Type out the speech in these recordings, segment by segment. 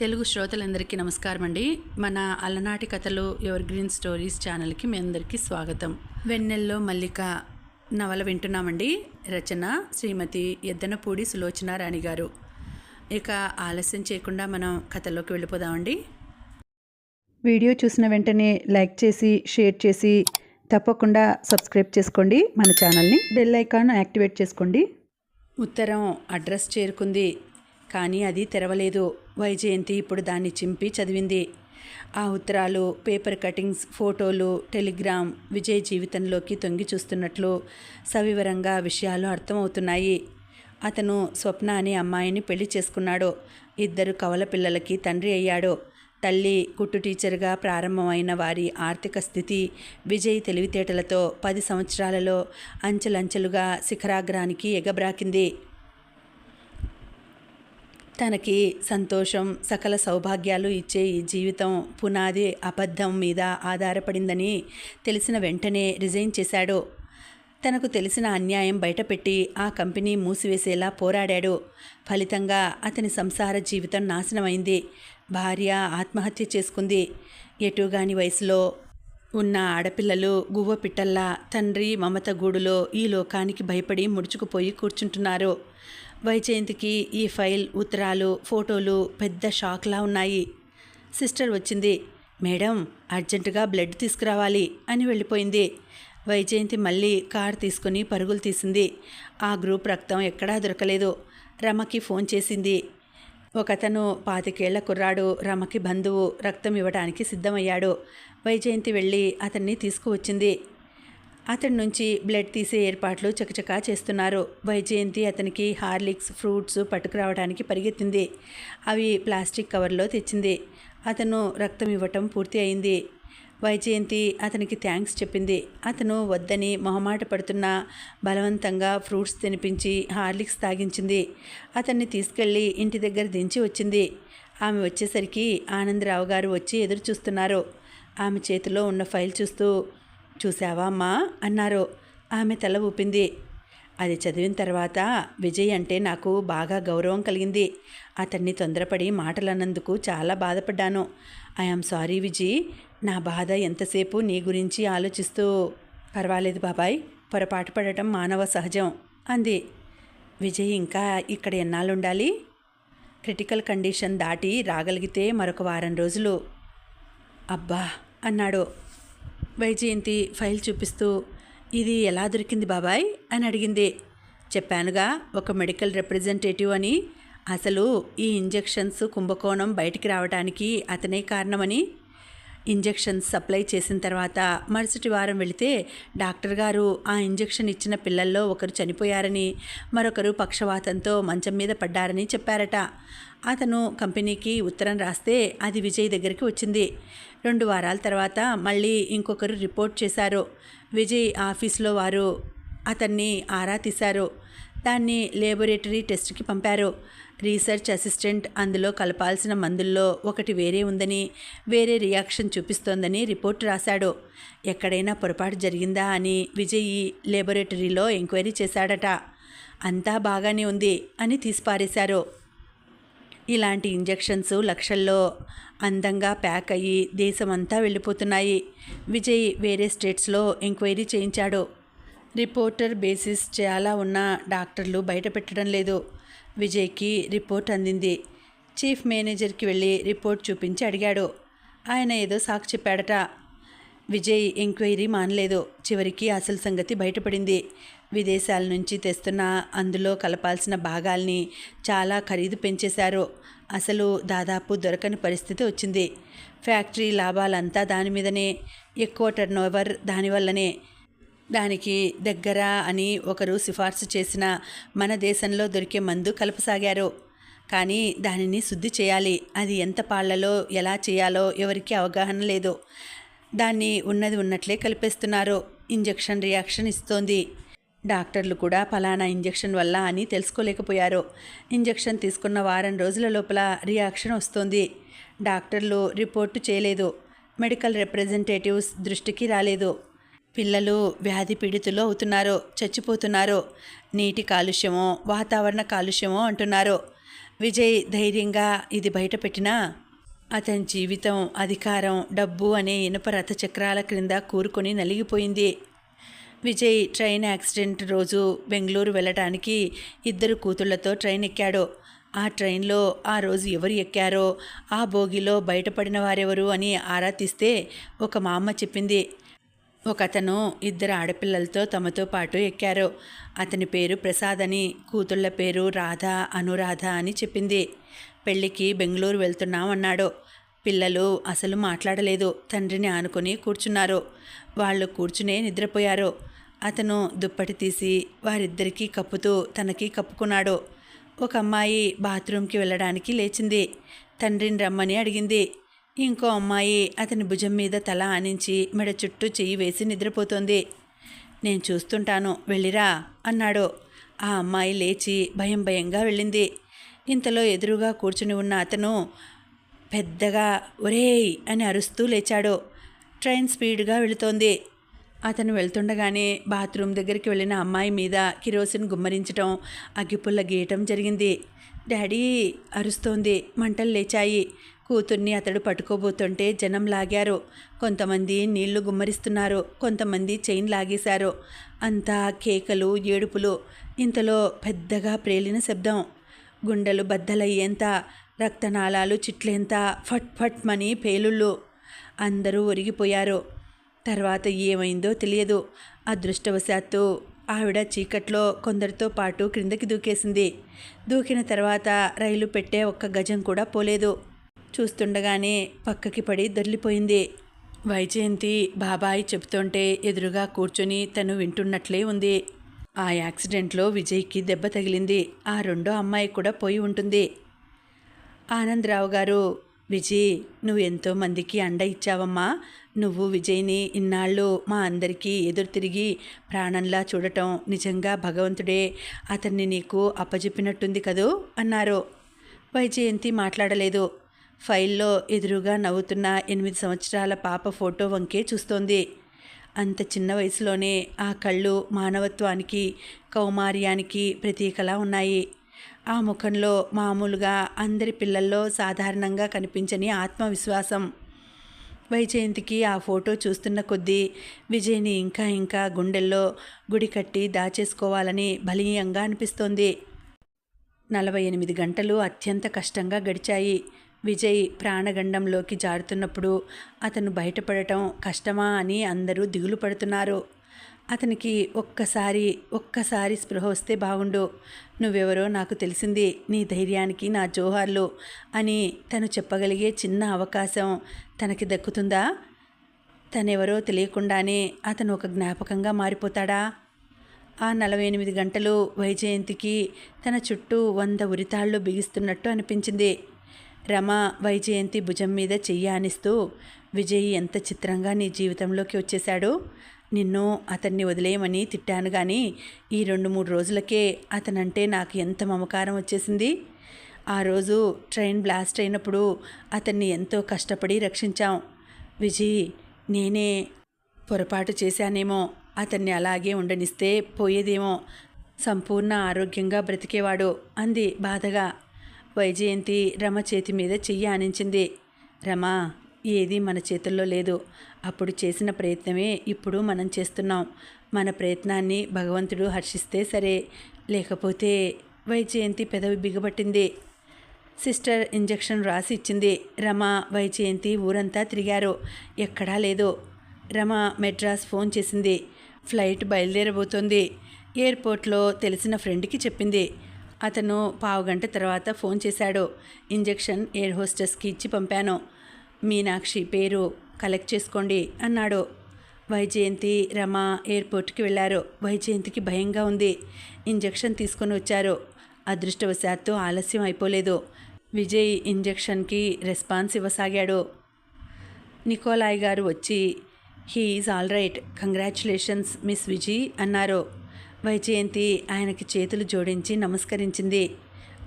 తెలుగు శ్రోతలందరికీ నమస్కారం అండి మన అలనాటి కథలు ఎవర్ గ్రీన్ స్టోరీస్ ఛానల్కి మీ అందరికీ స్వాగతం. వెన్నెల్లో మల్లిక నవల వింటున్నామండి. రచన శ్రీమతి ఎద్దనపూడి సులోచన రాణి గారు. ఇక ఆలస్యం చేయకుండా మనం కథలోకి వెళ్ళిపోదామండి. వీడియో చూసిన వెంటనే లైక్ చేసి షేర్ చేసి తప్పకుండా సబ్స్క్రైబ్ చేసుకోండి. మన ఛానల్ని బెల్ ఐకాన్ యాక్టివేట్ చేసుకోండి. ఉత్తరం అడ్రస్ చేరుకుంది కానీ అది తెరవలేదు. వైజయంతి ఇప్పుడు దాన్ని చింపి చదివింది. ఆ ఉత్తరాలు పేపర్ కటింగ్స్ ఫోటోలు టెలిగ్రామ్ విజయ్ జీవితంలోకి తొంగి చూస్తున్నట్లు సవివరంగా విషయాలు అర్థమవుతున్నాయి. అతను స్వప్న అనే అమ్మాయిని పెళ్ళి చేసుకున్నాడు. ఇద్దరు కవల పిల్లలకి తండ్రి అయ్యాడు. తల్లి కుట్టు టీచర్గా ప్రారంభమైన వారి ఆర్థిక స్థితి విజయ్ తెలివితేటలతో పది సంవత్సరాలలో అంచెలంచెలుగా శిఖరాగ్రానికి ఎగబ్రాకింది. తనకి సంతోషం సకల సౌభాగ్యాలు ఇచ్చే ఈ జీవితం పునాది అబద్ధం మీద ఆధారపడిందని తెలిసిన వెంటనే రిజైన్ చేశాడు. తనకు తెలిసిన అన్యాయం బయటపెట్టి ఆ కంపెనీ మూసివేసేలా పోరాడాడు. ఫలితంగా అతని సంసార జీవితం నాశనమైంది. భార్య ఆత్మహత్య చేసుకుంది. ఎటుగాని వయసులో ఉన్న ఆడపిల్లలు గువ్వ పిట్టల్లా తండ్రి మమత గూడులో ఈ లోకానికి భయపడి ముడుచుకుపోయి కూర్చుంటున్నారు. వైజయంతికి ఈ ఫైల్ ఉత్తరాలు ఫోటోలు పెద్ద షాక్లా ఉన్నాయి. సిస్టర్ వచ్చింది మేడం అర్జెంటుగా బ్లడ్ తీసుకురావాలి అని వెళ్ళిపోయింది. వైజయంతి మళ్ళీ కార్ తీసుకుని పరుగులు తీసింది. ఆ గ్రూప్ రక్తం ఎక్కడా దొరకలేదు. రమకి ఫోన్ చేసింది. ఒకతను పాతికేళ్ళ కుర్రాడు రమకి బంధువు రక్తం ఇవ్వడానికి సిద్ధమయ్యాడు. వైజయంతి వెళ్ళి అతన్ని తీసుకువచ్చింది. అతడి నుంచి బ్లడ్ తీసే ఏర్పాట్లు చకచకా చేస్తున్నారు. వైజయంతి అతనికి హార్లిక్స్ ఫ్రూట్స్ పట్టుకురావడానికి పరిగెత్తింది. అవి ప్లాస్టిక్ కవర్లో తెచ్చింది. అతను రక్తం ఇవ్వటం పూర్తి అయింది. వైజయంతి అతనికి థ్యాంక్స్ చెప్పింది. అతను వద్దని మొహమాట పడుతున్నా బలవంతంగా ఫ్రూట్స్ తినిపించి హార్లిక్స్ తాగించింది. అతన్ని తీసుకెళ్ళి ఇంటి దగ్గర దించి వచ్చింది. ఆమె వచ్చేసరికి ఆనందరావు గారు వచ్చి ఎదురు చూస్తున్నారు ఆమె చేతిలో ఉన్న ఫైల్ చూస్తూ చూసావా అమ్మా? అన్నారు. ఆమె తల ఊపింది. అది చదివిన తర్వాత విజయ్ అంటే నాకు బాగా గౌరవం కలిగింది. అతన్ని తొందరపడి మాటలన్నందుకు చాలా బాధపడ్డాను. ఐఆమ్ సారీ విజయ్ నా బాధ ఎంతసేపు నీ గురించి ఆలోచిస్తూ పర్వాలేదు బాబాయ్. పొరపాటు పడటం మానవ సహజం అంది. విజయ్ ఇంకా ఇక్కడ ఎన్నాళ్ళు ఉండాలి క్రిటికల్ కండిషన్ దాటి రాగలిగితే మరొక వారం రోజులు. అబ్బా అన్నాడు. వైజయంతి ఫైల్ చూపిస్తూ ఇది ఎలా దొరికింది బాబాయ్? అని అడిగింది. చెప్పానుగా ఒక మెడికల్ రిప్రజెంటేటివ్ అని. అసలు ఈ ఇంజెక్షన్స్ కుంభకోణం బయటికి రావడానికి అతనే కారణమని. ఇంజెక్షన్స్ సప్లై చేసిన తర్వాత మరుసటి వారం వెళితే డాక్టర్ గారు ఆ ఇంజెక్షన్ ఇచ్చిన పిల్లల్లో ఒకరు చనిపోయారని మరొకరు పక్షవాతంతో మంచం మీద పడ్డారని చెప్పారట. అతను కంపెనీకి ఉత్తరం రాస్తే అది విజయ్ దగ్గరికి వచ్చింది. రెండు వారాల తర్వాత మళ్ళీ ఇంకొకరు రిపోర్ట్ చేశారు. విజయ్ ఆఫీస్లో వారు అతన్ని ఆరా తీశారు. దాన్ని లేబొరేటరీ టెస్ట్కి పంపారు. రీసెర్చ్ అసిస్టెంట్ అందులో కలపాల్సిన మందుల్లో ఒకటి వేరే ఉందని వేరే రియాక్షన్ చూపిస్తోందని రిపోర్ట్ రాశాడు. ఎక్కడైనా పొరపాటు జరిగిందా అని విజయ్ లేబొరేటరీలో ఎంక్వైరీ చేశాడట. అంతా బాగానే ఉంది అని తీసిపారేశారు. ఇలాంటి ఇంజెక్షన్స్ లక్షల్లో అందంగా ప్యాక్ అయ్యి దేశమంతా వెళ్ళిపోతున్నాయి. విజయ్ వేరే స్టేట్స్లో ఎంక్వైరీ చేయించాడు. రిపోర్టర్ బేసిస్ చాలా ఉన్న డాక్టర్లు బయట పెట్టడం లేదు. విజయ్కి రిపోర్ట్ అందింది. చీఫ్ మేనేజర్కి వెళ్ళి రిపోర్ట్ చూపించి అడిగాడు. ఆయన ఏదో సాకు చెప్పాడట. విజయ్ ఎంక్వైరీ మానలేదు. చివరికి అసలు సంగతి బయటపడింది. విదేశాల నుంచి తెస్తున్న అందులో కలపాల్సిన భాగాల్ని చాలా ఖరీదు పెంచేశారు. అసలు దాదాపు దొరకని పరిస్థితి వచ్చింది. ఫ్యాక్టరీ లాభాలంతా దాని మీదనే ఎక్కువ టర్న్ ఓవర్ దానివల్లనే దానికి దగ్గర అని ఒకరు సిఫార్సు చేసిన మన దేశంలో దొరికే మందు కలపసాగారు. కానీ దానిని శుద్ధి చేయాలి. అది ఎంత పాళ్ళలో ఎలా చేయాలో ఎవరికి అవగాహన లేదు. దాన్ని ఉన్నది ఉన్నట్లే కలిపేస్తున్నారు. ఇంజెక్షన్ రియాక్షన్ ఇస్తోంది. డాక్టర్లు కూడా ఫలానా ఇంజెక్షన్ వల్ల అని తెలుసుకోలేకపోయారు. ఇంజెక్షన్ తీసుకున్న వారం రోజుల లోపల రియాక్షన్ వస్తుంది. డాక్టర్లు రిపోర్టు చేయలేదు. మెడికల్ రిప్రజెంటేటివ్స్ దృష్టికి రాలేదు. పిల్లలు వ్యాధి పీడితులు అవుతున్నారు చచ్చిపోతున్నారు. నీటి కాలుష్యమో వాతావరణ కాలుష్యమో అంటున్నారు. విజయ్ ధైర్యంగా ఇది బయటపెట్టినా అతని జీవితం అధికారం డబ్బు అనే ఇనుప రథ చక్రాల క్రింద కూరుకొని నలిగిపోయింది. విజయ్ ట్రైన్ యాక్సిడెంట్ రోజు బెంగళూరు వెళ్ళటానికి ఇద్దరు కూతుళ్ళతో ట్రైన్ ఎక్కాడు. ఆ ట్రైన్లో ఆ రోజు ఎవరు ఎక్కారో ఆ బోగిలో బయటపడిన వారెవరు అని ఆరా తీస్తే ఒక మా అమ్మ చెప్పింది. ఒకతను ఇద్దరు ఆడపిల్లలతో తమతో పాటు ఎక్కారు. అతని పేరు ప్రసాద్ అని కూతుళ్ళ పేరు రాధ అనురాధ అని చెప్పింది. పెళ్ళికి బెంగళూరు వెళ్తున్నాం అన్నాడు. పిల్లలు అసలు మాట్లాడలేదు. తండ్రిని ఆనుకొని కూర్చున్నారు. వాళ్ళు కూర్చునే నిద్రపోయారు. అతను దుప్పటి తీసి వారిద్దరికీ కప్పుతూ తనకి కప్పుకున్నాడు. ఒక అమ్మాయి బాత్రూంకి వెళ్ళడానికి లేచింది. తండ్రిని రమ్మని అడిగింది. ఇంకో అమ్మాయి అతని భుజం మీద తల ఆనించి మెడ చుట్టూ చెయ్యి వేసి నిద్రపోతోంది. నేను చూస్తుంటాను వెళ్ళిరా అన్నాడు. ఆ అమ్మాయి లేచి భయం భయంగా వెళ్ళింది. ఇంతలో ఎదురుగా కూర్చుని ఉన్న అతను పెద్దగా ఒరేయ్ అని అరుస్తూ లేచాడు. ట్రైన్ స్పీడ్గా వెళుతోంది. అతను వెళ్తుండగానే బాత్రూమ్ దగ్గరికి వెళ్ళిన అమ్మాయి మీద కిరోసిన్ గుమ్మరించటం అగ్గిపుల్ల గీయటం జరిగింది. డాడీ అరుస్తోంది. మంటలు లేచాయి. కూతుర్ని అతడు పట్టుకోబోతుంటే జనం లాగారు. కొంతమంది నీళ్ళు గుమ్మరిస్తున్నారు. కొంతమంది చైన్ లాగేశారు. అంతా కేకలు ఏడుపులు. ఇంతలో పెద్దగా ప్రేలిన శబ్దం. గుండెలు బద్దలయ్యేంత రక్తనాళాలు చిట్లేంత ఫట్ ఫట్ మని పేలుళ్ళు. అందరూ ఒరిగిపోయారు. తర్వాత ఏమైందో తెలియదు. అదృష్టవశాత్తు ఆవిడ చీకట్లో కొందరితో పాటు క్రిందకి దూకేసింది. దూకిన తర్వాత రైలు పెట్టే ఒక్క గజం కూడా పోలేదు. చూస్తుండగానే పక్కకి పడి దొర్లిపోయింది వైజయంతి బాబాయ్ చెబుతుంటే ఎదురుగా కూర్చొని తను వింటున్నట్లే ఉంది. ఆ యాక్సిడెంట్లో విజయ్కి దెబ్బ తగిలింది. ఆ రెండో అమ్మాయి కూడా పోయి ఉంటుంది. ఆనందరావు గారు విజయ్ నువ్వు ఎంతో మందికి అండ ఇచ్చావమ్మా. నువ్వు విజయ్ని ఇన్నాళ్ళు మా అందరికీ ఎదురు తిరిగి ప్రాణంలా చూడటం నిజంగా భగవంతుడే. అతన్ని నీకు అప్పజెప్పినట్టుంది కదూ? అన్నారు. వైజయంతి మాట్లాడలేదు. ఫైల్లో ఎదురుగా నవ్వుతున్న ఎనిమిది సంవత్సరాల పాప ఫోటో వంకే చూస్తోంది. అంత చిన్న వయసులోనే ఆ కళ్ళు మానవత్వానికి కౌమార్యానికి ప్రతీకలా ఉన్నాయి. ఆ ముఖంలో మామూలుగా అందరి పిల్లల్లో సాధారణంగా కనిపించని ఆత్మవిశ్వాసం. వైజయంతికి ఆ ఫోటో చూస్తున్న కొద్దీ విజయ్ని ఇంకా ఇంకా గుండెల్లో గుడి కట్టి దాచేసుకోవాలని బలీయంగా అనిపిస్తోంది. నలభై ఎనిమిది గంటలు అత్యంత కష్టంగా గడిచాయి. విజయ్ ప్రాణగండంలోకి జారుతున్నప్పుడు అతను బయటపడటం కష్టమా అని అందరూ దిగులు పడుతున్నారు. అతనికి ఒక్కసారి ఒక్కసారి స్పృహ వస్తే బాగుండు నువ్వెవరో నాకు తెలిసింది నీ ధైర్యానికి నా జోహార్లు అని తను చెప్పగలిగే చిన్న అవకాశం తనకి దక్కుతుందా? తనెవరో తెలియకుండానే అతను ఒక జ్ఞాపకంగా మారిపోతాడా? ఆ నలభై ఎనిమిది గంటలు వైజయంతికి తన చుట్టూ వంద ఉరితాళ్ళు బిగిస్తున్నట్టు అనిపించింది. రమ వైజయంతి భుజం మీద చెయ్యి ఆనిస్తూ విజయ్ ఎంత చిత్రంగా నీ జీవితంలోకి వచ్చేశాడు. నిన్ను అతన్ని వదిలేయమని తిట్టాను కానీ ఈ రెండు మూడు రోజులకే అతనంటే నాకు ఎంత మమకారం వచ్చేసింది. ఆ రోజు ట్రైన్ బ్లాస్ట్ అయినప్పుడు అతన్ని ఎంతో కష్టపడి రక్షించాం. విజయ్ నేనే పొరపాటు చేశానేమో. అతన్ని అలాగే ఉండనిస్తే పోయేదేమో. సంపూర్ణ ఆరోగ్యంగా బ్రతికేవాడు అంది బాధగా వైజయంతి రమ చేతి మీద చెయ్యి ఆనించింది. రమ ఏది మన చేతుల్లో లేదు. అప్పుడు చేసిన ప్రయత్నమే ఇప్పుడు మనం చేస్తున్నాం. మన ప్రయత్నాన్ని భగవంతుడు హర్షిస్తే సరే. లేకపోతే వైజయంతి పెదవి బిగబట్టింది. సిస్టర్ ఇంజెక్షన్ రాసి ఇచ్చింది. రమ వైజయంతి ఊరంతా తిరిగారు. ఎక్కడా లేదు. రమ మెడ్రాస్ ఫోన్ చేసింది. ఫ్లైట్ బయలుదేరబోతోంది. ఎయిర్పోర్ట్లో తెలిసిన ఫ్రెండ్కి చెప్పింది. అతను పావుగంట తర్వాత ఫోన్ చేశాడు. ఇంజెక్షన్ ఎయిర్ హోస్టెస్కి ఇచ్చి పంపాను. మీనాక్షి పేరు కలెక్ట్ చేసుకోండి అన్నాడు. వైజయంతి రమ ఎయిర్పోర్ట్కి వెళ్ళారు. వైజయంతికి భయంగా ఉంది. ఇంజెక్షన్ తీసుకొని వచ్చారు. అదృష్టవశాత్తు ఆలస్యం అయిపోలేదు. విజయ్ ఇంజెక్షన్కి రెస్పాన్స్ ఇవ్వసాగాడు. నికోలాయ్ గారు వచ్చి he is all right. Congratulations miss Vijay అన్నారు. వైజయంతి ఆయనకి చేతులు జోడించి నమస్కరించింది.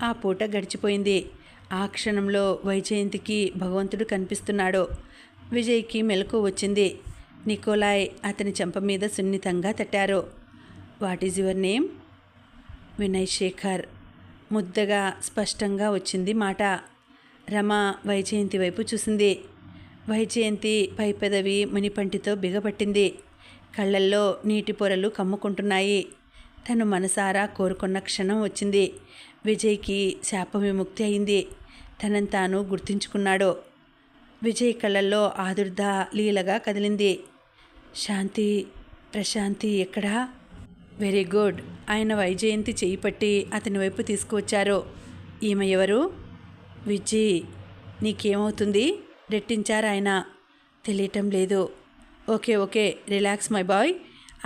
ఆ పూట గడిచిపోయింది. ఆ క్షణంలో వైజయంతికి భగవంతుడు కనిపిస్తున్నాడు. విజయ్కి మెలకు వచ్చింది. నికోలాయ్ అతని చెంప మీద సున్నితంగా తట్టారు. What is your name? Vinay Shekhar. ముద్దగా స్పష్టంగా వచ్చింది మాట. రమ వైజయంతి వైపు చూసింది. వైజయంతి పై పెదవి మునిపంటితో బిగపట్టింది. కళ్ళల్లో నీటి పొరలు కమ్ముకుంటున్నాయి. తను మనసారా కోరుకున్న క్షణం వచ్చింది. విజయ్కి శాప విముక్తి అయింది. తనని తాను గుర్తించుకున్నాడు. విజయ్ కళ్ళల్లో ఆదుర్ద లీలగా కదిలింది. శాంతి ప్రశాంతి ఎక్కడా? Very good. ఆయన వైజయంతి చేయి పట్టి అతని వైపు తీసుకువచ్చారు. ఈమె ఎవరు? విజయ్ నీకేమవుతుంది? రెట్టించారు ఆయన తెలియటం లేదు. Okay okay. Relax my boy.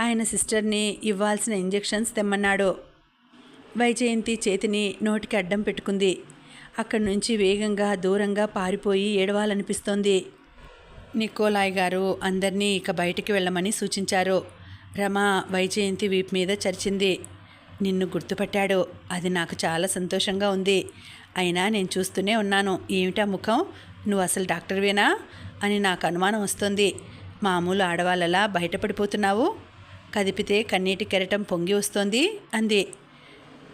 ఆయన సిస్టర్ని ఇవ్వాల్సిన ఇంజెక్షన్స్ తెమ్మన్నాడు. వైజయంతి చేతిని నోటికి అడ్డం పెట్టుకుంది. అక్కడి నుంచి వేగంగా దూరంగా పారిపోయి ఏడవాలనిపిస్తోంది. నికోలాయ్ గారు అందరినీ ఇక బయటికి వెళ్ళమని సూచించారు. రమ వైజయంతి వీపు మీద చరిచింది. నిన్ను గుర్తుపట్టాడు. అది నాకు చాలా సంతోషంగా ఉంది. అయినా నేను చూస్తూనే ఉన్నాను. ఏమిటా ముఖం? నువ్వు అసలు డాక్టర్వేనా? అని నాకు అనుమానం వస్తుంది. మామూలు ఆడవాళ్ళలా బయటపడిపోతున్నావు? కదిపితే కన్నీటి కెరటం పొంగి వస్తోంది. అంది.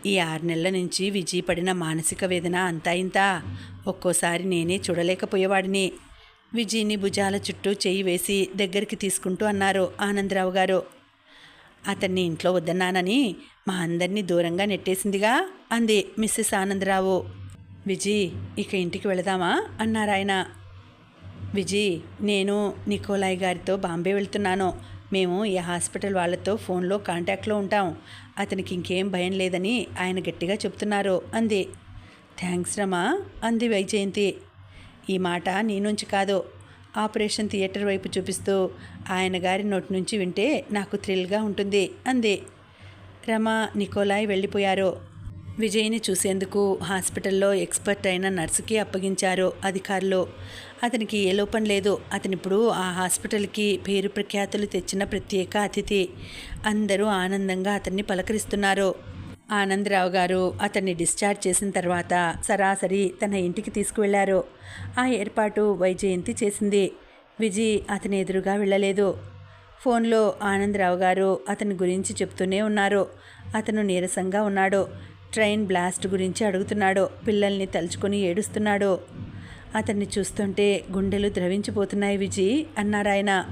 ఈ ఆరు నెలల నుంచి విజయ్ పడిన మానసిక వేదన అంతా ఇంత. ఒక్కోసారి నేనే చూడలేకపోయేవాడిని. విజయ్ని భుజాల చుట్టూ చేయి వేసి దగ్గరికి తీసుకుంటూ అన్నారు ఆనందరావు గారు. అతన్ని ఇంట్లో వద్దన్నానని మా అందరినీ దూరంగా నెట్టేసిందిగా అంది మిస్సెస్ ఆనందరావు. విజయ్ ఇక ఇంటికి వెళదామా? అన్నారాయన. విజయ్ నేను నికోలాయ్ గారితో బాంబే వెళ్తున్నాను. మేము ఈ హాస్పిటల్ వాళ్ళతో ఫోన్లో కాంటాక్ట్లో ఉంటాం అతనికి ఇంకేం భయం లేదని ఆయన గట్టిగా చెప్తున్నారు అంది. థ్యాంక్స్ రమా అంది వైజయంతి. ఈ మాట నీ నుంచి కాదు. ఆపరేషన్ థియేటర్ వైపు చూపిస్తూ ఆయన గారి నోటి నుంచి వింటే నాకు థ్రిల్గా ఉంటుంది అంది. రమ నికోలాయ్ వెళ్ళిపోయారు. విజయ్ని చూసేందుకు హాస్పిటల్లో ఎక్స్పర్ట్ అయిన నర్సుకి అప్పగించారు అధికారులు. అతనికి ఏ లోపం లేదు. అతనిప్పుడు ఆ హాస్పిటల్కి పేరు ప్రఖ్యాతులు తెచ్చిన ప్రత్యేక అతిథి. అందరూ ఆనందంగా అతన్ని పలకరిస్తున్నారు. ఆనందరావు గారు అతన్ని డిశ్చార్జ్ చేసిన తర్వాత సరాసరి తన ఇంటికి తీసుకువెళ్ళారు. ఆ ఏర్పాటు వైజయంతి చేసింది. విజయ్ అతని ఎదురుగా వెళ్ళలేదు. ఫోన్లో ఆనందరావు గారు అతని గురించి చెప్తూనే ఉన్నారు. అతను నీరసంగా ఉన్నాడు. ట్రైన్ బ్లాస్ట్ గురించి అడుగుతున్నాడు. పిల్లల్ని తలుచుకొని ఏడుస్తున్నాడో. అతన్ని చూస్తుంటే గుండెలు ద్రవించిపోతున్నాయి విజయ్ అన్నారాయన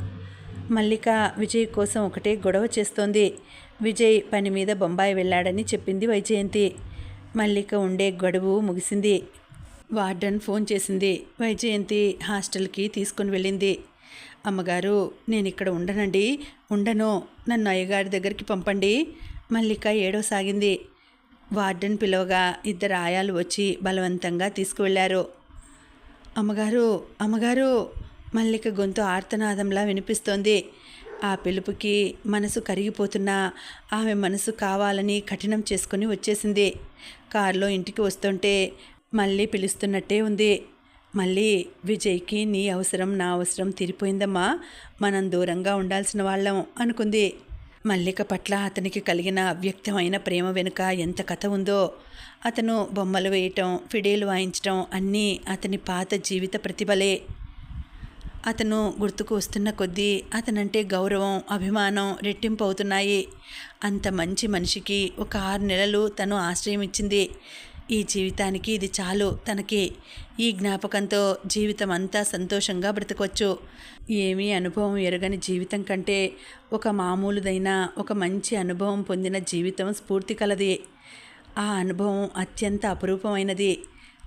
మల్లిక విజయ్ కోసం ఒకటే గొడవ చేస్తోంది. విజయ్ పని మీద బొంబాయి వెళ్ళాడని చెప్పింది వైజయంతి. మల్లిక ఉండే గడువు ముగిసింది. వార్డన్ ఫోన్ చేసింది. వైజయంతి హాస్టల్కి తీసుకుని వెళ్ళింది. అమ్మగారు నేను ఇక్కడ ఉండనండి. ఉండను. నన్ను అయ్యగారి దగ్గరికి పంపండి. మల్లిక ఏడవసాగింది వార్డెన్ పిలవగా ఇద్దరు ఆయాలు వచ్చి బలవంతంగా తీసుకువెళ్ళారు. అమ్మగారు అమ్మగారు మల్లిక గొంతు ఆర్తనాదంలా వినిపిస్తోంది. ఆ పిలుపుకి మనసు కరిగిపోతున్నా ఆమె మనసు కావాలని కఠినం చేసుకుని వచ్చేసింది. కారులో ఇంటికి వస్తుంటే మళ్ళీ పిలుస్తున్నట్టే ఉంది. మళ్ళీ విజయ్కి నీ అవసరం నా అవసరం తీరిపోయిందమ్మా. మనం దూరంగా ఉండాల్సిన వాళ్ళం అనుకుంది. మల్లిక పట్ల అతనికి కలిగిన వ్యక్తమైన ప్రేమ వెనుక ఎంత కథ ఉందో అతను బొమ్మలు వేయటం ఫిడేలు వాయించటం అన్నీ అతని పాత జీవిత ప్రతిభలే. అతను గుర్తుకు వస్తున్న కొద్దీ అతనంటే గౌరవం అభిమానం రెట్టింపు అవుతున్నాయి అంత మంచి మనిషికి ఒక ఆరు నెలలు తను ఆశ్రయం ఇచ్చింది. ఈ జీవితానికి ఇది చాలు. తనకి ఈ జ్ఞాపకంతో జీవితం అంతా సంతోషంగా బ్రతకొచ్చు. ఏమీ అనుభవం ఎరగని జీవితం కంటే ఒక మామూలుదైన ఒక మంచి అనుభవం పొందిన జీవితం స్ఫూర్తి కలది. ఆ అనుభవం అత్యంత అపురూపమైనది.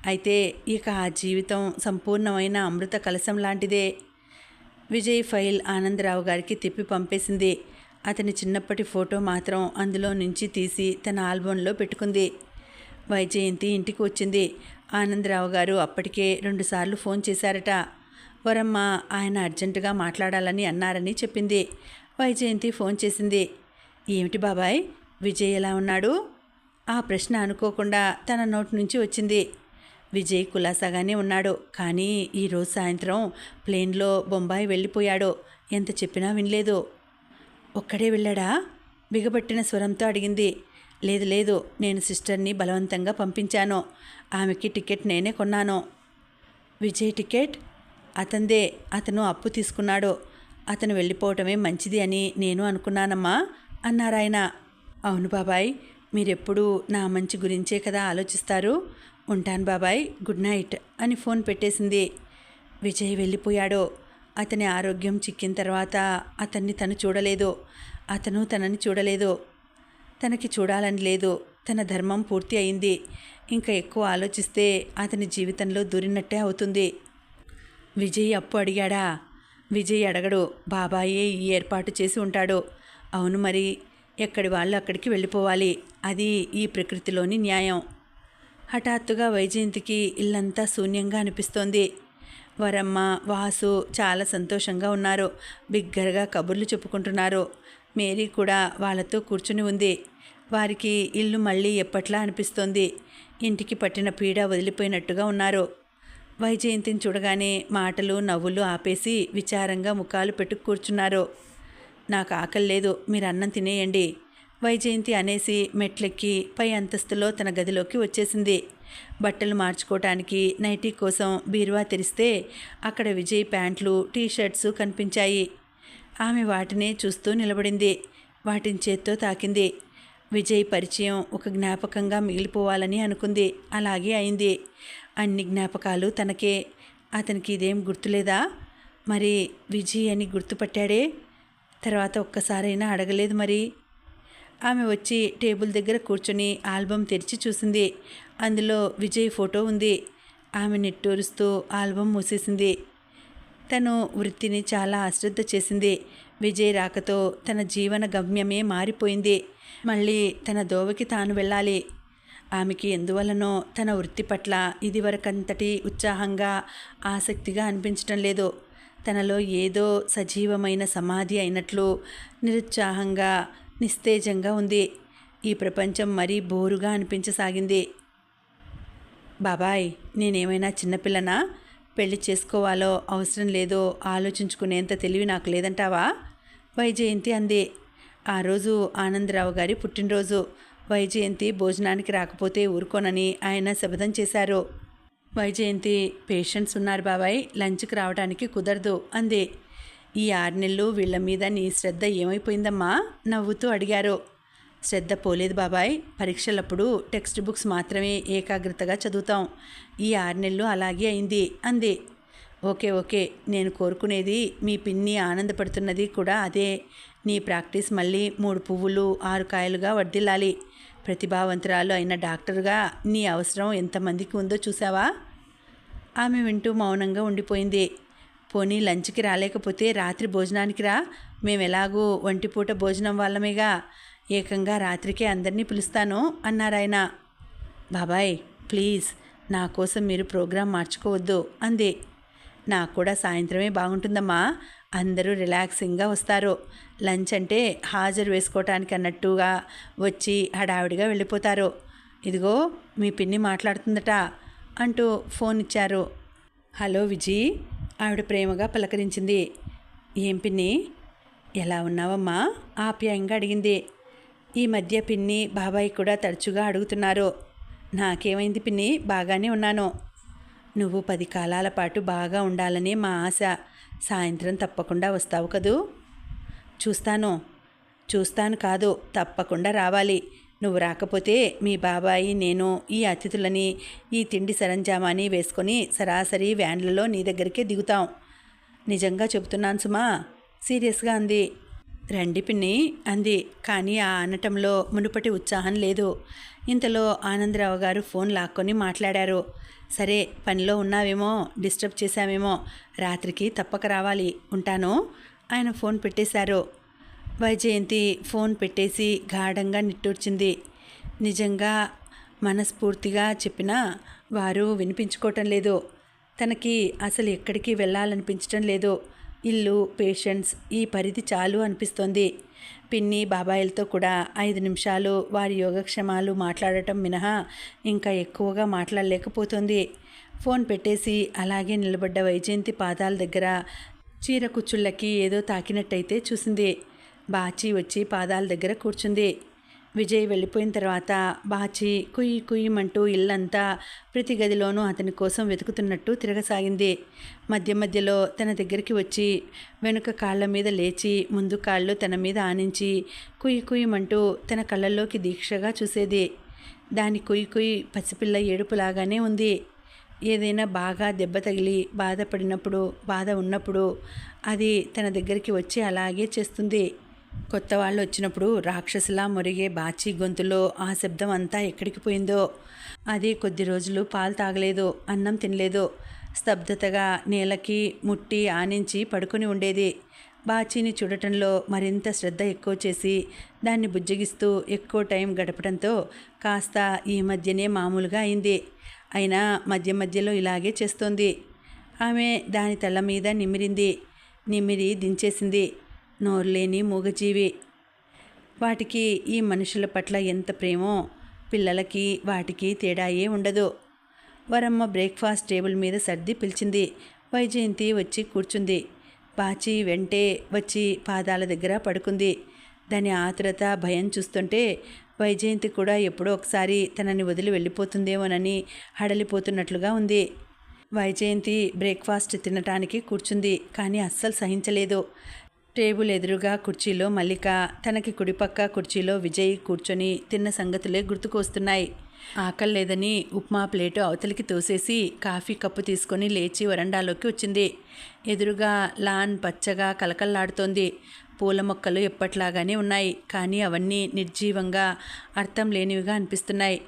అయితే ఇక ఆ జీవితం సంపూర్ణమైన అమృత కలశం లాంటిదే. విజయ్ ఫైల్ ఆనందరావు గారికి తిప్పి పంపేసింది. అతని చిన్నప్పటి ఫోటో మాత్రం అందులో నుంచి తీసి తన ఆల్బంలో పెట్టుకుంది. వైజయంతి ఇంటికి వచ్చింది. ఆనందరావు గారు అప్పటికే రెండుసార్లు ఫోన్ చేశారట. వరమ్మ ఆయన అర్జెంటుగా మాట్లాడాలని అన్నారని చెప్పింది. వైజయంతి ఫోన్ చేసింది. ఏమిటి బాబాయ్? విజయ్ ఎలా ఉన్నాడు? ఆ ప్రశ్న అనుకోకుండా తన నోటి నుంచి వచ్చింది. విజయ్ కులాసాగానే ఉన్నాడు. కానీ ఈరోజు సాయంత్రం ప్లేన్లో బొంబాయి వెళ్ళిపోయాడు. ఎంత చెప్పినా వినలేదు. ఒక్కడే వెళ్ళాడా? బిగబట్టిన స్వరంతో అడిగింది. లేదు లేదు నేను సిస్టర్ని బలవంతంగా పంపించాను. ఆమెకి టికెట్ నేనే కొన్నాను. విజయ్ టికెట్? అతందే అతను అప్పు తీసుకున్నాడు. అతను వెళ్ళిపోవటమే మంచిది అని నేను అనుకున్నానమ్మా అన్నారాయన అవును బాబాయ్ మీరెప్పుడూ నా మంచి గురించే కదా ఆలోచిస్తారు? ఉంటాను బాబాయ్ గుడ్ నైట్ అని ఫోన్ పెట్టేసింది. విజయ్ వెళ్ళిపోయాడు. అతని ఆరోగ్యం చిక్కిన తర్వాత అతన్ని తను చూడలేదు. అతను తనని చూడలేదు. తనకి చూడాలని లేదు. తన ధర్మం పూర్తి అయింది. ఇంకా ఎక్కువ ఆలోచిస్తే అతని జీవితంలో దూరినట్టే అవుతుంది. విజయ్ అప్పు అడిగాడా? విజయ్ అడగడు. బాబాయే ఈ ఏర్పాటు చేసి ఉంటాడు. అవును మరి ఎక్కడి వాళ్ళు అక్కడికి వెళ్ళిపోవాలి? అది ఈ ప్రకృతిలోని న్యాయం. హఠాత్తుగా వైజయంతికి ఇల్లంతా శూన్యంగా అనిపిస్తోంది. వరమ్మ వాసు చాలా సంతోషంగా ఉన్నారు. బిగ్గరగా కబుర్లు చెప్పుకుంటున్నారు. మేరీ కూడా వాళ్ళతో కూర్చుని ఉంది. వారికి ఇల్లు మళ్ళీ ఎప్పట్లా అనిపిస్తోంది. ఇంటికి పట్టిన పీడ వదిలిపోయినట్టుగా ఉన్నారు. వైజయంతిని చూడగానే మాటలు నవ్వులు ఆపేసి విచారంగా ముఖాలు పెట్టు కూర్చున్నారు. నాకు ఆకలి లేదు మీరు అన్నం తినేయండి. వైజయంతి అనేసి మెట్లెక్కి పై అంతస్తులో తన గదిలోకి వచ్చేసింది. బట్టలు మార్చుకోవటానికి నైటీ కోసం బీరువా తెరిస్తే అక్కడ విజయ్ ప్యాంట్లు టీషర్ట్స్ కనిపించాయి. ఆమె వాటిని చూస్తూ నిలబడింది. వాటిని చేత్తో తాకింది. విజయ్ పరిచయం ఒక జ్ఞాపకంగా మిగిలిపోవాలని అనుకుంది. అలాగే అయింది. అన్ని జ్ఞాపకాలు తనకే. అతనికి ఇదేం గుర్తులేదా? మరి విజయ్ అని గుర్తుపట్టాడే? తర్వాత ఒక్కసారైనా అడగలేదు మరి. ఆమె వచ్చి టేబుల్ దగ్గర కూర్చొని ఆల్బమ్ తెరిచి చూసింది. అందులో విజయ్ ఫోటో ఉంది. ఆమె నిట్టూరుస్తూ ఆల్బమ్ మూసేసింది. తను వృత్తిని చాలా అశ్రద్ధ చేసింది. విజయ్ రాకతో తన జీవన గమ్యమే మారిపోయింది. మళ్ళీ తన దోవకి తాను వెళ్ళాలి. ఆమెకి ఎందువలనో తన వృత్తి పట్ల ఇదివరకంతటి ఉత్సాహంగా ఆసక్తిగా అనిపించటం లేదు. తనలో ఏదో సజీవమైన సమాధి అయినట్లు నిరుత్సాహంగా నిస్తేజంగా ఉంది. ఈ ప్రపంచం మరీ బోరుగా అనిపించసాగింది. బాబాయ్ నేనేమైనా చిన్నపిల్లనా? పెళ్ళి చేసుకోవాలో అవసరం లేదో ఆలోచించుకునేంత తెలివి నాకు లేదంటావా? వైజయంతి అంది. ఆ రోజు ఆనందరావు గారి పుట్టినరోజు. వైజయంతి భోజనానికి రాకపోతే ఊరుకోనని ఆయన శపథం చేశారు. వైజయంతి పేషెంట్స్ ఉన్నారు బాబాయ్ లంచ్కి రావడానికి కుదరదు అంది. ఈ ఆరు నెలలు వీళ్ళ మీద నీ శ్రద్ధ ఏమైపోయిందమ్మా? నవ్వుతూ అడిగారు. శ్రద్ధ పోలేదు బాబాయ్ పరీక్షలప్పుడు టెక్స్ట్ బుక్స్ మాత్రమే ఏకాగ్రతగా చదువుతాం. ఈ ఆరు నెలలు అలాగే అయింది అంది. ఓకే ఓకే నేను కోరుకునేది మీ పిన్ని ఆనందపడుతున్నది కూడా అదే. నీ ప్రాక్టీస్ మళ్ళీ మూడు పువ్వులు ఆరు కాయలుగా వర్దిల్లాలి ప్రతిభావంతురాలు అయిన డాక్టర్గా నీ అవసరం ఎంతమందికి ఉందో చూసావా ఆమె వింటూ మౌనంగా ఉండిపోయింది. పోనీ లంచ్కి రాలేకపోతే రాత్రి భోజనానికి రా. మేము ఎలాగూ ఒంటిపూట భోజనం వాళ్ళమేగా. ఏకంగా రాత్రికే అందరినీ పిలుస్తాను అన్నారాయన బాబాయ్ ప్లీజ్ నా కోసం మీరు ప్రోగ్రాం మార్చుకోవద్దు అంది. నాకు కూడా సాయంత్రమే బాగుంటుందమ్మా. అందరూ రిలాక్సింగ్గా వస్తారు. లంచ్ అంటే హాజరు వేసుకోవటానికి అన్నట్టుగా వచ్చి హడావిడిగా వెళ్ళిపోతారు. ఇదిగో మీ పిన్ని మాట్లాడుతుందట అంటూ ఫోన్ ఇచ్చారు. హలో విజీ ఆవిడ ప్రేమగా పలకరించింది. ఏం పిన్ని? ఎలా ఉన్నావమ్మా? ఆప్యాయంగా అడిగింది. ఈ మధ్య పిన్ని బాబాయ్ కూడా తరచుగా అడుగుతున్నారు. నాకేమైంది పిన్ని? బాగానే ఉన్నాను. నువ్వు పది కాలాల పాటు బాగా ఉండాలనే మా ఆశ. సాయంత్రం తప్పకుండా వస్తావు కదూ? చూస్తాను. చూస్తాను కాదు తప్పకుండా రావాలి. నువ్వు రాకపోతే మీ బాబాయి నేను ఈ అతిథులని ఈ తిండి సరంజామాని వేసుకొని సరాసరి వ్యాన్లలో నీ దగ్గరికే దిగుతాం. నిజంగా చెబుతున్నాను సుమా సీరియస్గా అంది. రండి పిన్ని అంది. కానీ ఆ అనటంలో మునుపటి ఉత్సాహం లేదు. ఇంతలో ఆనందరావు గారు ఫోన్ లాక్కొని మాట్లాడారు. సరే పనిలో ఉన్నావేమో డిస్టర్బ్ చేశామేమో రాత్రికి తప్పక రావాలి ఉంటాను ఆయన ఫోన్ పెట్టేశారు. వైజయంతి ఫోన్ పెట్టేసి గాఢంగా నిట్టూర్చింది. నిజంగా మనస్ఫూర్తిగా చెప్పినా వారు వినిపించుకోవటం లేదు. తనకి అసలు ఎక్కడికి వెళ్ళాలనిపించటం లేదు. ఇల్లు పేషెంట్స్ ఈ పరిధి చాలు అనిపిస్తోంది. పిన్ని బాబాయిలతో కూడా ఐదు నిమిషాలు వారి యోగక్షేమాలు మాట్లాడటం మినహా ఇంకా ఎక్కువగా మాట్లాడలేకపోతుంది. ఫోన్ పెట్టేసి అలాగే నిలబడ్డ వైజయంతి పాదాల దగ్గర చీర కుచ్చుళ్ళకి ఏదో తాకినట్టయితే చూసింది. బాచి వచ్చి పాదాల దగ్గర కూర్చుంది. విజయ్ వెళ్ళిపోయిన తర్వాత బాచి కుయ్యి కుయ్యమంటూ ఇల్లంతా ప్రతి గదిలోనూ అతని కోసం వెతుకుతున్నట్టు తిరగసాగింది. మధ్య మధ్యలో తన దగ్గరికి వచ్చి వెనుక కాళ్ళ మీద లేచి ముందు కాళ్ళు తన మీద ఆనించి కుయ్యి కుయ్యమంటూ తన కళ్ళల్లోకి దీక్షగా చూసేది. దాని కుయ్యి కుయ్యి పసిపిల్ల ఏడుపులాగానే ఉంది. ఏదైనా బాగా దెబ్బ తగిలి బాధపడినప్పుడు బాధ ఉన్నప్పుడు అది తన దగ్గరికి వచ్చి అలాగే చేస్తుంది. కొత్త వాళ్ళు వచ్చినప్పుడు రాక్షసులా మురిగే బాచి గొంతులో ఆ శబ్దం అంతా ఎక్కడికి పోయిందో? అది కొద్ది రోజులు పాలు తాగలేదు అన్నం తినలేదు. స్తబ్దతగా నేలకి ముట్టి ఆనించి పడుకొని ఉండేది. బాచీని చూడటంలో మరింత శ్రద్ధ ఎక్కువ చేసి దాన్ని బుజ్జగిస్తూ ఎక్కువ టైం గడపడంతో కాస్త ఈ మధ్యనే మామూలుగా అయింది. అయినా మధ్య మధ్యలో ఇలాగే చేస్తోంది. ఆమె దాని తల మీద నిమిరింది. నిమిరి దించేసింది. నోర్లేని మూగజీవి. వాటికి ఈ మనుషుల పట్ల ఎంత ప్రేమో పిల్లలకి వాటికి తేడాయే ఉండదు. వరమ్మ బ్రేక్ఫాస్ట్ టేబుల్ మీద సర్ది పిలిచింది. వైజయంతి వచ్చి కూర్చుంది. పాచి వెంటే వచ్చి పాదాల దగ్గర పడుకుంది. దాని ఆతురత భయం చూస్తుంటే వైజయంతి కూడా ఎప్పుడో ఒకసారి తనని వదిలి వెళ్ళిపోతుందేమోనని హడలిపోతున్నట్లుగా ఉంది. వైజయంతి బ్రేక్ఫాస్ట్ తినటానికి కూర్చుంది. కానీ అస్సలు సహించలేదు. టేబుల్ ఎదురుగా కుర్చీలో మల్లిక తనకి కుడిపక్క కుర్చీలో విజయ్ కూర్చొని తిన్న సంగతులే గుర్తుకొస్తున్నాయి. ఆకలి లేదని ఉప్మా ప్లేటు అవతలికి తోసేసి కాఫీ కప్పు తీసుకొని లేచి వరండాలోకి వచ్చింది. ఎదురుగా లాన్ పచ్చగా కలకల్లాడుతోంది. పూల మొక్కలు ఎప్పట్లాగానే ఉన్నాయి కానీ అవన్నీ నిర్జీవంగా అర్థం లేనివిగా అనిపిస్తున్నాయి.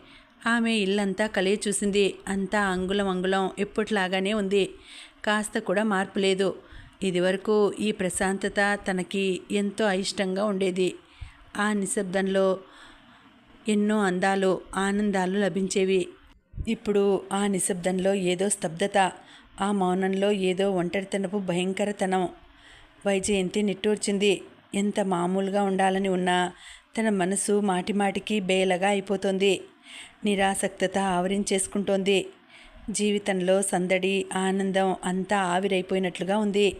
ఆమె ఇల్లంతా కలిగి చూసింది. అంతా అంగుళం అంగుళం ఎప్పట్లాగానే ఉంది. కాస్త కూడా మార్పు లేదు. ఇదివరకు ఈ ప్రశాంతత తనకి ఎంతో అయిష్టంగా ఉండేది. ఆ నిశ్శబ్దంలో ఎన్నో అందాలు ఆనందాలు లభించేవి. ఇప్పుడు ఆ నిశ్శబ్దంలో ఏదో స్తబ్దత ఆ మౌనంలో ఏదో ఒంటరితనపు భయంకరతనం. వైజయంతి నిట్టూర్చింది. ఎంత మామూలుగా ఉండాలని ఉన్నా తన మనసు మాటిమాటికి బేలగా అయిపోతుంది. నిరాసక్తత ఆవరించేసుకుంటోంది. జీవితంలో సందడి ఆనందం అంతా ఆవిరైపోయినట్లుగా ఉంది.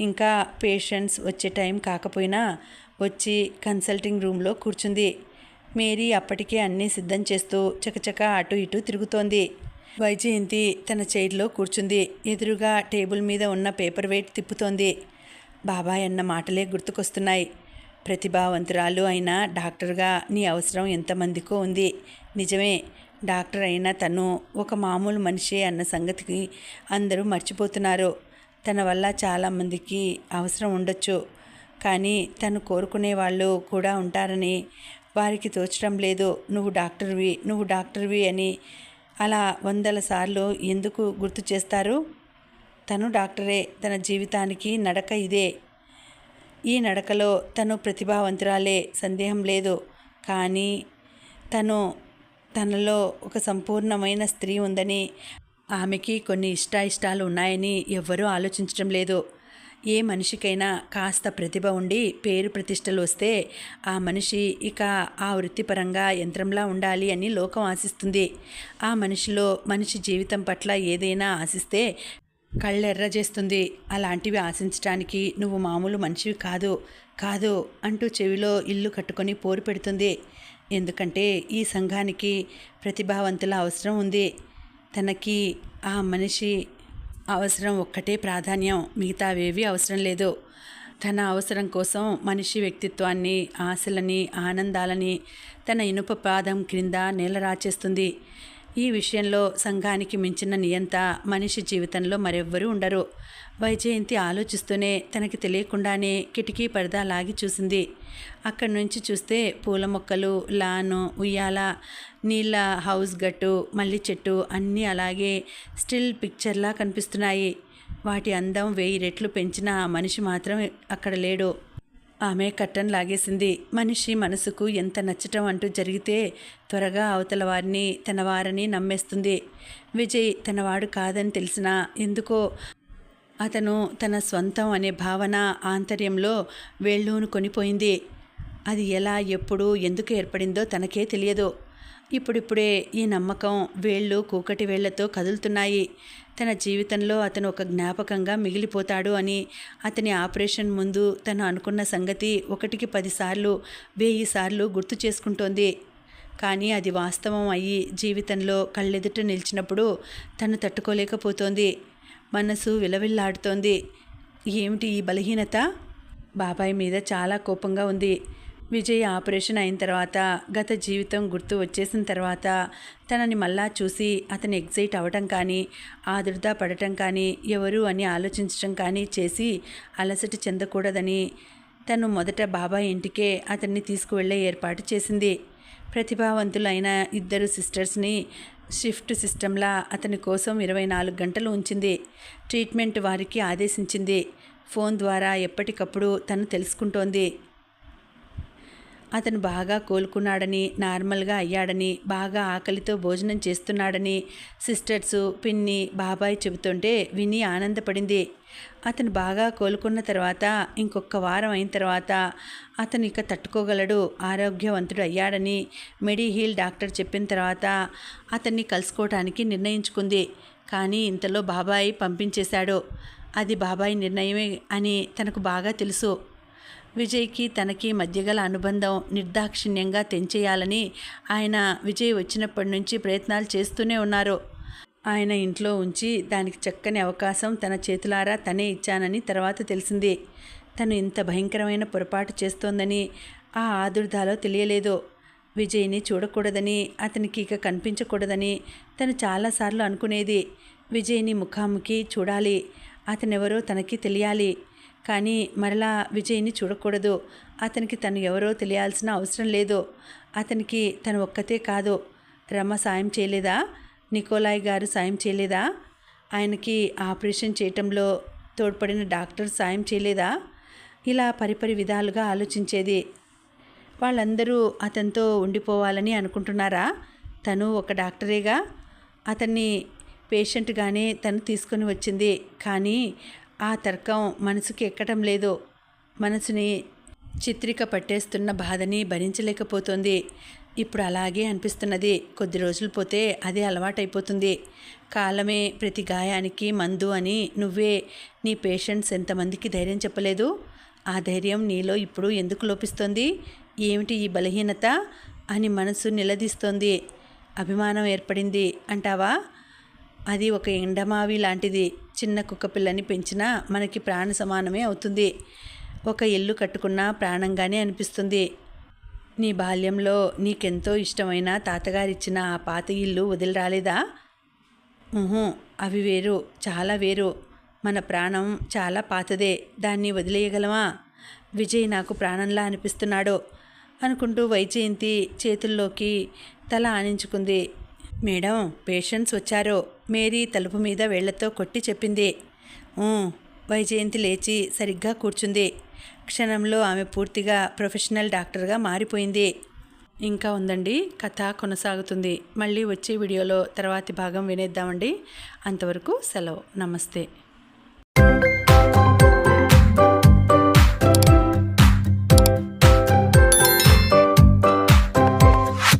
ఇంకా పేషెంట్స్ వచ్చే టైం కాకపోయినా వచ్చి కన్సల్టింగ్ రూమ్లో కూర్చుంది. మేరీ అప్పటికే అన్నీ సిద్ధం చేస్తూ చకచక అటు ఇటు తిరుగుతోంది. వైజయంతి తన చైర్లో కూర్చుంది. ఎదురుగా టేబుల్ మీద ఉన్న పేపర్ వెయిట్ తిప్పుతోంది. బాబాయ్ అన్న మాటలే గుర్తుకొస్తున్నాయి. ప్రతిభావంతురాలు అయిన డాక్టర్గా నీ అవసరం ఎంతమందికో ఉంది. నిజమే డాక్టర్ అయిన తను ఒక మామూలు మనిషే అన్న సంగతికి అందరూ మర్చిపోతున్నారు. తన వల్ల చాలామందికి అవసరం ఉండొచ్చు. కానీ తను కోరుకునే వాళ్ళు కూడా ఉంటారని వారికి తోచడం లేదు. నువ్వు డాక్టర్వి నువ్వు డాక్టర్వి అని అలా వందల సార్లు ఎందుకు గుర్తు చేస్తారు? తను డాక్టరే తన జీవితానికి నడక ఇదే. ఈ నడకలో తను ప్రతిభావంతురాలే సందేహం లేదు. కానీ తను తనలో ఒక సంపూర్ణమైన స్త్రీ ఉందని ఆమెకి కొన్ని ఇష్టాయిష్టాలు ఉన్నాయని ఎవ్వరూ ఆలోచించడం లేదు. ఏ మనిషికైనా కాస్త ప్రతిభ ఉండి పేరు ప్రతిష్టలు వస్తే ఆ మనిషి ఇక ఆ వృత్తిపరంగా యంత్రంలా ఉండాలి అని లోకం ఆశిస్తుంది. ఆ మనిషిలో మనిషి జీవితం పట్ల ఏదైనా ఆశిస్తే కళ్ళెర్ర చేస్తుంది. అలాంటివి ఆశించడానికి నువ్వు మామూలు మనిషివి కాదు కాదు అంటూ చెవిలో ఇల్లు కట్టుకొని పోరు పెడుతుంది. ఎందుకంటే ఈ సంఘానికి ప్రతిభావంతుల అవసరం ఉంది. తనకి ఆ మనిషి అవసరం ఒక్కటే ప్రాధాన్యం. మిగతావేవి అవసరం లేదు. తన అవసరం కోసం మనిషి వ్యక్తిత్వాన్ని ఆశలని ఆనందాలని తన ఇనుప పాదం క్రింద నేలరాచేస్తుంది. ఈ విషయంలో సంఘానికి మించిన నియంత మనిషి జీవితంలో మరెవ్వరూ ఉండరు. వైజయంతి ఆలోచిస్తూనే తనకి తెలియకుండానే కిటికీ పరదా లాగి చూసింది. అక్కడి నుంచి చూస్తే పూల మొక్కలు లాను ఉయ్యాల నీళ్ళ హౌస్ గట్టు మల్లి చెట్టు అన్నీ అలాగే స్టిల్ పిక్చర్లా కనిపిస్తున్నాయి. వాటి అందం వెయ్యి రెట్లు పెంచిన మనిషి మాత్రం అక్కడ లేడు. ఆమె కట్టన్ లాగేసింది. మనిషి మనసుకు ఎంత నచ్చటం అంటూ జరిగితే త్వరగా అవతల వారిని తన వారిని నమ్మేస్తుంది. విజయ్ తనవాడు కాదని తెలిసినా ఎందుకో అతను తన స్వంతం అనే భావన ఆంతర్యంలో వేళ్ళూను కొనిపోయింది. అది ఎలా ఎప్పుడు ఎందుకు ఏర్పడిందో తనకే తెలియదు. ఇప్పుడిప్పుడే ఈ నమ్మకం వేళ్ళు కూకటి వేళ్ళతో కదులుతున్నాయి. తన జీవితంలో అతను ఒక జ్ఞాపకంగా మిగిలిపోతాడు అని అతని ఆపరేషన్ ముందు తను అనుకున్న సంగతి ఒకటికి పదిసార్లు వెయ్యి సార్లు గుర్తు చేసుకుంటోంది. కానీ అది వాస్తవం అయ్యి జీవితంలో కళ్ళెదుట నిలిచినప్పుడు తను తట్టుకోలేకపోతోంది. మనసు విలవిల్లాడుతోంది. ఏమిటి ఈ బలహీనత? బాబాయ్ మీద చాలా కోపంగా ఉంది. విజయ్ ఆపరేషన్ అయిన తర్వాత గత జీవితం గుర్తు వచ్చేసిన తర్వాత తనని మళ్ళా చూసి అతను ఎగ్జైట్ అవ్వటం కానీ ఆదుర్దా పడటం కానీ ఎవరు అని ఆలోచించటం కానీ చేసి అలసట చెందకూడదని తను మొదట బాబాయ్ ఇంటికే అతన్ని తీసుకువెళ్ళే ఏర్పాటు చేసింది. ప్రతిభావంతులైన ఇద్దరు సిస్టర్స్ని షిఫ్ట్ సిస్టంలా అతని కోసం ఇరవై నాలుగు గంటలు ఉంచింది. ట్రీట్మెంట్ వారికి ఆదేశించింది. ఫోన్ ద్వారా ఎప్పటికప్పుడు తను తెలుసుకుంటోంది. అతను బాగా కోలుకున్నాడని నార్మల్గా అయ్యాడని బాగా ఆకలితో భోజనం చేస్తున్నాడని సిస్టర్స్ పిన్ని బాబాయ్ చెబుతుంటే విని ఆనందపడింది. అతను బాగా కోలుకున్న తర్వాత ఇంకొక వారం అయిన తర్వాత అతను ఇక తట్టుకోగలడు ఆరోగ్యవంతుడు అయ్యాడని మెడిహీల్ డాక్టర్ చెప్పిన తర్వాత అతన్ని కలుసుకోవటానికి నిర్ణయించుకుంది. కానీ ఇంతలో బాబాయ్ పంపించేశాడు. అది బాబాయ్ నిర్ణయమే అని తనకు బాగా తెలుసు. విజయ్కి తనకి మధ్యగల అనుబంధం నిర్దాక్షిణ్యంగా తెంచేయాలని ఆయన విజయ్ వచ్చినప్పటి నుంచి ప్రయత్నాలు చేస్తూనే ఉన్నారు. ఆయన ఇంట్లో ఉంచి దానికి చక్కని అవకాశం తన చేతులారా తనే ఇచ్చానని తర్వాత తెలిసింది. తను ఇంత భయంకరమైన పొరపాటు చేస్తోందని ఆ ఆదుర్దాలో తెలియలేదు. విజయ్ని చూడకూడదని అతనికి ఇక కనిపించకూడదని తను చాలాసార్లు అనుకునేది. విజయ్ని ముఖాముఖి చూడాలి. అతనెవరో తనకి తెలియాలి. కానీ మరలా విజయ్ని చూడకూడదు. అతనికి తను ఎవరో తెలియాల్సిన అవసరం లేదు. అతనికి తను ఒక్కతే కాదు. రమ సాయం చేయలేదా? నికోలాయ్ గారు సాయం చేయలేదా? ఆయనకి ఆపరేషన్ చేయటంలో తోడ్పడిన డాక్టర్ సాయం చేయలేదా? ఇలా పరిపరి విధాలుగా ఆలోచించేది. వాళ్ళందరూ అతనితో ఉండిపోవాలని అనుకుంటున్నారా? తను ఒక డాక్టరేగా? అతన్ని పేషెంట్గానే తను తీసుకొని వచ్చింది. కానీ ఆ తర్కం మనసుకి ఎక్కడం లేదు. మనసుని చిత్రిక పట్టేస్తున్న బాధని భరించలేకపోతుంది. ఇప్పుడు అలాగే అనిపిస్తున్నది. కొద్ది రోజులు పోతే అదే అలవాటైపోతుంది. కాలమే ప్రతి గాయానికి మందు అని నువ్వే నీ పేషెంట్స్ ఎంతమందికి ధైర్యం చెప్పలేదు? ఆ ధైర్యం నీలో ఇప్పుడు ఎందుకు లోపిస్తోంది? ఏమిటి ఈ బలహీనత? అని మనసు నిలదీస్తోంది. అభిమానం ఏర్పడింది. అంటావా? అది ఒక ఎండమావి లాంటిది చిన్న కుక్క పిల్లని పెంచినా మనకి ప్రాణ సమానమే అవుతుంది. ఒక ఇల్లు కట్టుకున్నా ప్రాణంగానే అనిపిస్తుంది. నీ బాల్యంలో నీకెంతో ఇష్టమైన తాతగారిచ్చిన ఆ పాత ఇల్లు వదిలి రాలేదా అవి వేరు చాలా వేరు. మన ప్రాణం చాలా పాతదే దాన్ని వదిలేయగలమా? విజయ్ నాకు ప్రాణంలా అనిపిస్తున్నాడు. అనుకుంటూ వైజయంతి చేతుల్లోకి తల ఆనించుకుంది. మేడం పేషెంట్స్ వచ్చారో. మేరీ తలుపు మీద వేళ్ళతో కొట్టి చెప్పింది. వైజయంతి లేచి సరిగ్గా కూర్చుంది. క్షణంలో ఆమె పూర్తిగా ప్రొఫెషనల్ డాక్టర్గా మారిపోయింది. ఇంకా ఉందండి కథ కొనసాగుతుంది. మళ్ళీ వచ్చే వీడియోలో తర్వాతి భాగం వినేద్దామండి. అంతవరకు సెలవు. నమస్తే.